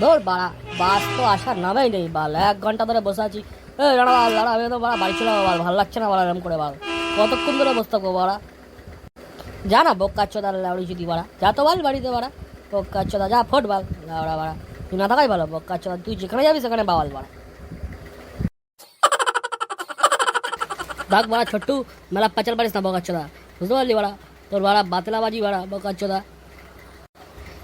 দৌড় বাড়া, বাস তো আসার নামেই নেই, বাল। এক ঘণ্টা ধরে বসে আছি। আমি তো বাড়া বাড়ি চলে বাল। ভালো লাগছে না বাড়া এরকম করে বাল। কতক্ষণ ধরে বসে থাকব বাড়া? যা না বক্কাচ্ছ তার লাউড়ি যদি বাড়া। যা তো বাল বাড়িতে বাড়া। বক্কাচ্ছ দা যা, ফোট বাল। লাউড়া বাড়া। তুই না থাকাই ভালো বক্কাচ্ছ তুই যেখানে যাবি, সেখানে বাওয়াল বাড়া। ডাক বাড়া, ছোট্টু, মেলা পাচার পারিস না বকাচ্ছ দা বুঝতে পারলি বাড়া? তোর বাড়া বাতেলাবাজি বাড়া বকাচ্ছ দা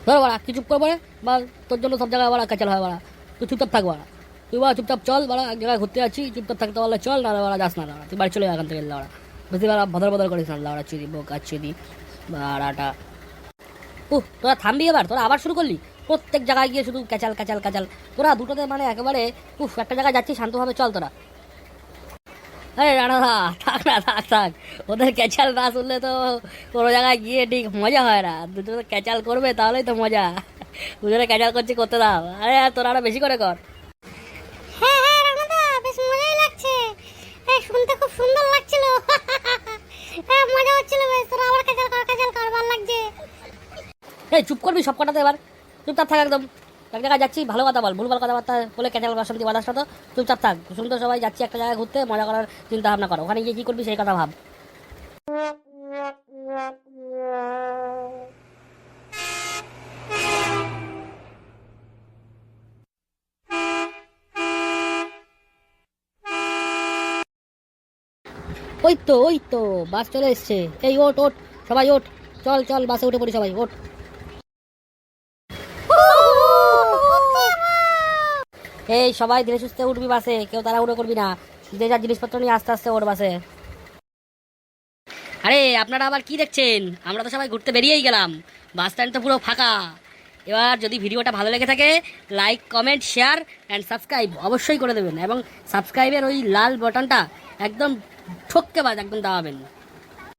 ধর বাড়া, কি চুপ কর বা তোর জন্য সব জায়গায় বাড়া, কাচাল হয় বাড়া। তুই চুপচাপ থাক বাড়া। তুই বাড়া, চুপচাপ চল বাড়া, এক জায়গায় ঘুরতে আছি চুপচাপ থাকতে পারলে চল না বাড়া যাস না তুই বাড়ি চলে এখান থেকে বাড়া বেশি বাড়া বদল বদল করিস না বাড়া চুদি বোকা চুদি বাড়াটা। ও তোরা থামবি এবার, তোরা আবার শুরু করলি? প্রত্যেক জায়গায় গিয়ে শুধু ক্যাচাল ক্যাচাল ক্যাচাল তোরা দুটোতে মানে একেবারে, উফ, একটা জায়গায় যাচ্ছি, শান্তভাবে চল তোরা। আরে রানা দা থাক না থাক থাক। ওদের ক্যাচাল না শুনলে তো কোনো জায়গায় গিয়ে ঠিক মজা হয় না। দুটো তো ক্যাচাল করবে তাহলেই তো মজা। দুজনে ক্যাচাল করছি করতে দাও। আরে তোরা আরও বেশি করে কর। হ্যাঁ হ্যাঁ রানাদা বেশ মজাই লাগছে। হ্যাঁ শুনতে খুব সুন্দর লাগছিল। হ্যাঁ মজা হচ্ছিল বেশ। তোরা আবার কাজাল কর কাজাল কর ভালো লাগছে। এই চুপ করবি সব কটাতে এবার। চুপচাপ থাক একদম। এক জায়গায় যাচ্ছি, ভালো কথা বল, ভুল ভুলভাল কথাবার্তা বলে ক্যাচাল বাসন্তী বাদাস তো চুপচাপ থাক শুনতে সবাই যাচ্ছি একটা জায়গায় ঘুরতে, মজা করার চিন্তা ভাবনা করো। ওখানে গিয়ে কি করবি সেই কথা ভাব। ওই তো ওই তো, বাস চলে এসছে। এই ওট ওট সবাই ওট চল চল, বাসে উঠে পড়ি সবাই ওট এই, সবাই ধীরে সুস্থে উঠবি বাসে, কেউ তারা তাড়াহুড়ো করবি না। যে যার জিনিসপত্র নিয়ে আস্তে আস্তে ওর বাসে। আরে, আপনারা আবার কি দেখছেন? আমরা তো সবাই ঘুরতে বেরিয়েই গেলাম। বাস স্ট্যান্ড তো পুরো ফাঁকা। এবার যদি ভিডিওটা ভালো লেগে থাকে, like, comment, share and subscribe অবশ্যই করে দেবেন। এবং সাবস্ক্রাইবের ওই লাল বাটনটা একদম ঠককে বাজ, একদম দাবাবেন।